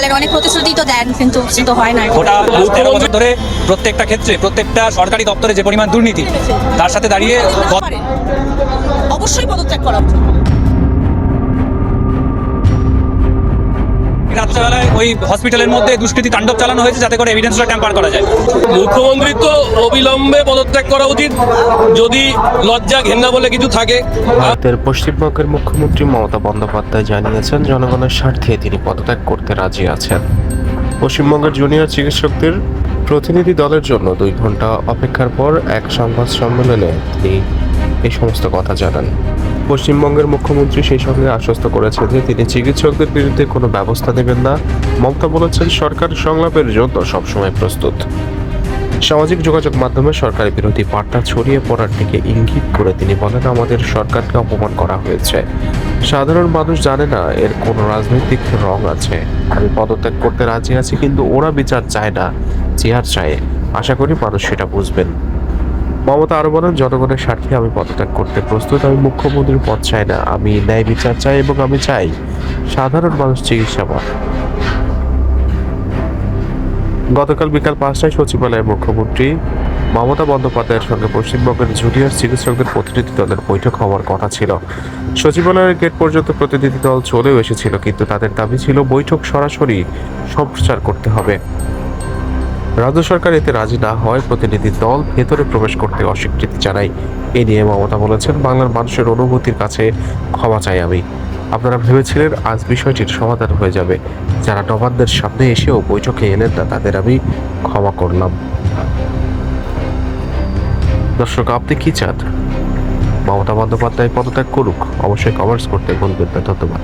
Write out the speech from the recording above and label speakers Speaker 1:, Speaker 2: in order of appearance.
Speaker 1: বলেন অনেক প্রতিশ্রুতি তো দেন কিন্তু তো হয় না।
Speaker 2: গোটা তেরো বছর ধরে প্রত্যেকটা ক্ষেত্রে প্রত্যেকটা সরকারি দপ্তরে যে পরিমাণ দুর্নীতি তার সাথে দাঁড়িয়ে
Speaker 1: অবশ্যই পদত্যাগ করা
Speaker 2: রাত্রেবেলায় ওই হসপিটালের মধ্যে দুষ্কৃতি তাণ্ডব চালানো হয়েছে যাতে করে এভিডেন্সটা ট্যাম্পার করা যায়।
Speaker 3: মুখ্যমন্ত্রী তো অবিলম্বে পদত্যাগ করা উচিত। যদি লজ্জা ঘেন্না বলে কিছু থাকে।
Speaker 4: ভারতের পশ্চিমবঙ্গের মুখ্যমন্ত্রী মমতা বন্দ্যোপাধ্যায় জানিয়েছেন জনগণের স্বার্থে তিনি পদত্যাগ করতে রাজি আছেন। পশ্চিমবঙ্গের জুনিয়র চিকিৎসকদের প্রতিনিধি দলের জন্য দুই ঘণ্টা অপেক্ষার পর এক সংবাদ সম্মেলনে তিনি এই সমস্ত কথা জানান। পশ্চিমবঙ্গের মুখ্যমন্ত্রী সেই সঙ্গে আশ্বস্ত করেছে যে তিনি চিকিৎসকদের বিরুদ্ধে কোনো ব্যবস্থা নেবেন না। মমতা বলেছেন, সরকার সংলাপের জন্য সবসময় প্রস্তুত। সামাজিক যোগাযোগ মাধ্যমে সরকারি বিরোধী বার্তা ছড়িয়ে পড়ার দিকে ইঙ্গিত করে তিনি বলেন, আমাদের সরকারকে অপমান করা হয়েছে। সাধারণ মানুষ জানে না এর কোনো রাজনৈতিক রং আছে। আমি পদত্যাগ করতে রাজি আছি, কিন্তু ওরা বিচার চায় না। চেয়ার চায়। আশা করি মানুষ সেটা বুঝবেন। মমতা আরও বলেন, জনগণের স্বার্থে আমি পদত্যাগ করতে প্রস্তুত, আমি মুখ্যমন্ত্রীর পদ চাই না, আমি ন্যায় বিচার চাই এবং আমি চাই সাধারণ মানুষ চিকিৎসা পান গতকাল বিকাল পাঁচটায় সচিবালয়ে মুখ্যমন্ত্রী মমতা বন্দ্যোপাধ্যায়ের সঙ্গে পশ্চিমবঙ্গের জুনিয়র চিকিৎসকদের প্রতিনিধি দলের বৈঠক হওয়ার কথা ছিল। সচিবালয়ের গেট পর্যন্ত প্রতিনিধি দল চলেও এসেছিল, কিন্তু তাদের দাবি ছিল বৈঠক সরাসরি সম্প্রচার করতে হবে। রাজ্য সরকার এতে রাজি না হয় প্রতিনিধি দল ভেতরে প্রবেশ করতে অস্বীকৃতি জানায়। এ নিয়ে মমতা বলেছেন, বাংলার মানুষের অনুভূতির কাছে ক্ষমা চাই আমি। আপনারা ভেবেছিলেন আজ বিষয়টির সমাধান হয়ে যাবে। যারা নবান্নের সামনে এসেও বৈঠকে এলেন না, তাদের আমি ক্ষমা করলাম। দর্শক, আপনি কি চান? মমতা বন্দ্যোপাধ্যায় পদত্যাগ করুক, অবশ্যই কমার্স করতে ভুলবেন না, ধন্যবাদ।